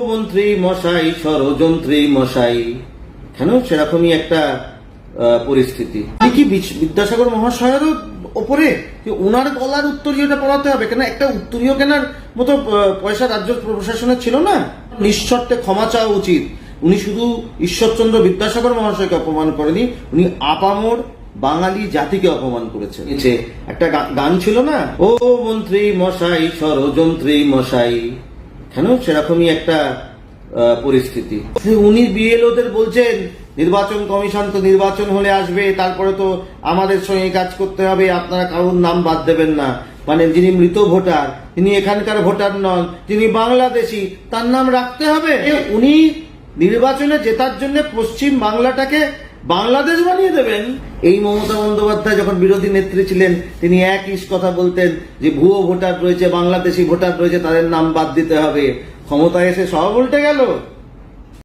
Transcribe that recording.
মন্ত্রী মশাই, ষড়যন্ত্রী মশাই। কেন? সেরকমই একটা পরিস্থিতি। কি বিদ্যাসাগর মহাশয়েরও ওপরে? ওনার গলার উত্তরীয়টা পড়াতে হবে, কেন? একটা উত্তরীয় কেনার মতো পয়সা রাজ্য প্রশাসনের ছিল না? নিঃশর্তে ক্ষমা চাওয়া উচিত। উনি শুধু ঈশ্বরচন্দ্র বিদ্যাসাগর মহাশয়কে অপমান করেনি, উনি আপামর বাঙালি জাতিকে অপমান যে একটা গান ছিল না? ও মন্ত্রী মশাই, ষড়যন্ত্রী মশাই। কেন? সেরকমই একটা পরিস্থিতি। উনি বিএলওদের বলছেন, নির্বাচন কমিশন তো নির্বাচন হলে আসবে, তারপরে তো আমাদের সঙ্গে কাজ করতে হবে, আপনারা কারোর নাম বাদ দেবেন না। মানে যিনি মৃত ভোটার, তিনি এখানকার ভোটার নন যিনি বাংলাদেশি, তার নাম রাখতে হবে। উনি নির্বাচনে জেতার জন্য পশ্চিম বাংলাটাকে বাংলাদেশ বানিয়ে দেবেন। এই মমতা বন্দ্যোপাধ্যায় যখন বিরোধী নেত্রী ছিলেন, তিনি এক ইস কথা বলতেন যে, ভুয়ো ভোটার রয়েছে, বাংলাদেশি ভোটার রয়েছে, তাদের নাম বাদ দিতে হবে। ক্ষমতায় এসে সব উল্টে গেল।